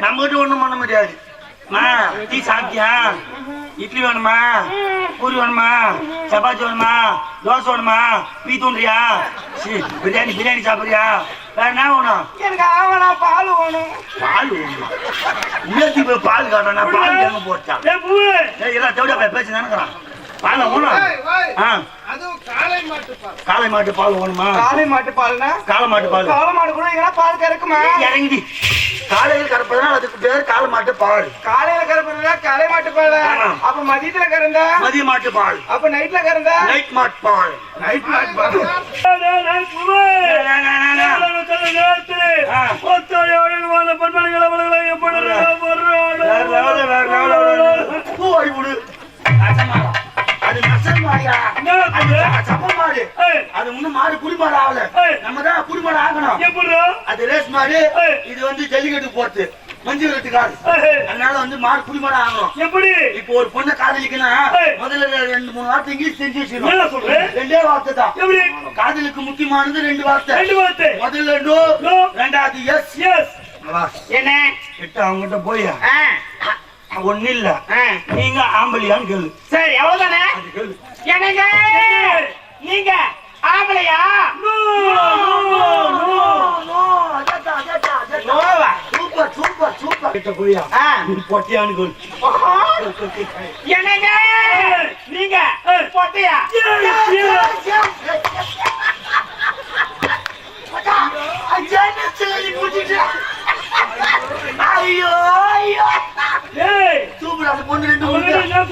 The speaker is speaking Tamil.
நம்ம கிட்ட ஒண்ணும் பண்ண முடியாது. டீ சாப்பிட்டியா? இட்லி வேணுமா? பூரி வேணுமா? சப்பாத்தி வேணுமா? தோசை வேணுமா? பீ தூண்டுறியா? பிரியாணி பிரியாணி சாப்பிடுறியா? வேற என்ன வேணும்? எனக்கு ஆவணா பால் வேணும். பால் வேணும்? போய் பால் காட்டணும் பால் கேட்க போட்டேன் எல்லாம் தேவையா பேசி நினைக்கிறான் பால் வேணும். ஆ. காளை மாட்டு பால். காளை மாட்டு பால் வேணுமா? காளை மாட்டு பால்னா? காளை மாட்டு பால். காளை மாடு கூட எங்கன்னா பால் கறக்குமா? இறங்கி காலையில் கறப்பதுனா அதுக்கு பேர் காளை மாட்டு பால். காலையில கறப்புறதா காளை மாட்டு பால். அப்ப மதியத்துல கறந்தா? மதிய மாட்டு பால். அப்ப நைட்ல கறந்தா? நைட் மாட்டு பால். நைட் மாட்டு பால். டேய், டேய், பூவு சப்ப மாடு. அது இன்னும் மாடு குடிமாடு ஆகல. ஏய். நம்ம தான் குடிமாடு ஆகணும். அது ரேஸ் மாடு. இது வந்து ஜல்லிக்கட்டு போறது. மஞ்சு விரட்டு காடு. ஏய், அதனால வந்து மாடு குடிமாடு ஆகணும். எப்படி இப்போ ஒரு பொண்ணை காதலிக்கனா. முதல்ல ரெண்டு மூணு வார்த்தை இங்கிலீஷ் தெரிஞ்சு வச்சுக்கணும். ரெண்டே வார்த்தை தான் எப்படி காதலுக்கு முக்கியமானது ரெண்டு வார்த்தை ரெண்டு வார்த்தை முதல்ல. ரெண்டாவது எஸ் எஸ் என்ன கிட்ட அவங்ககிட்ட போய் ஒண்ணு இல்ல. நீங்க ஆம்பளியான்னு கேளு சரி கேளு என்னங்க நீங்க ஆம்பளையா சூப்பர் சூப்பர் சூப்பர் கிட்ட போயா. நீ பொட்டியான்னு கேளு என்னங்க நீங்க பொட்டையா ஐயோ சூப்பர்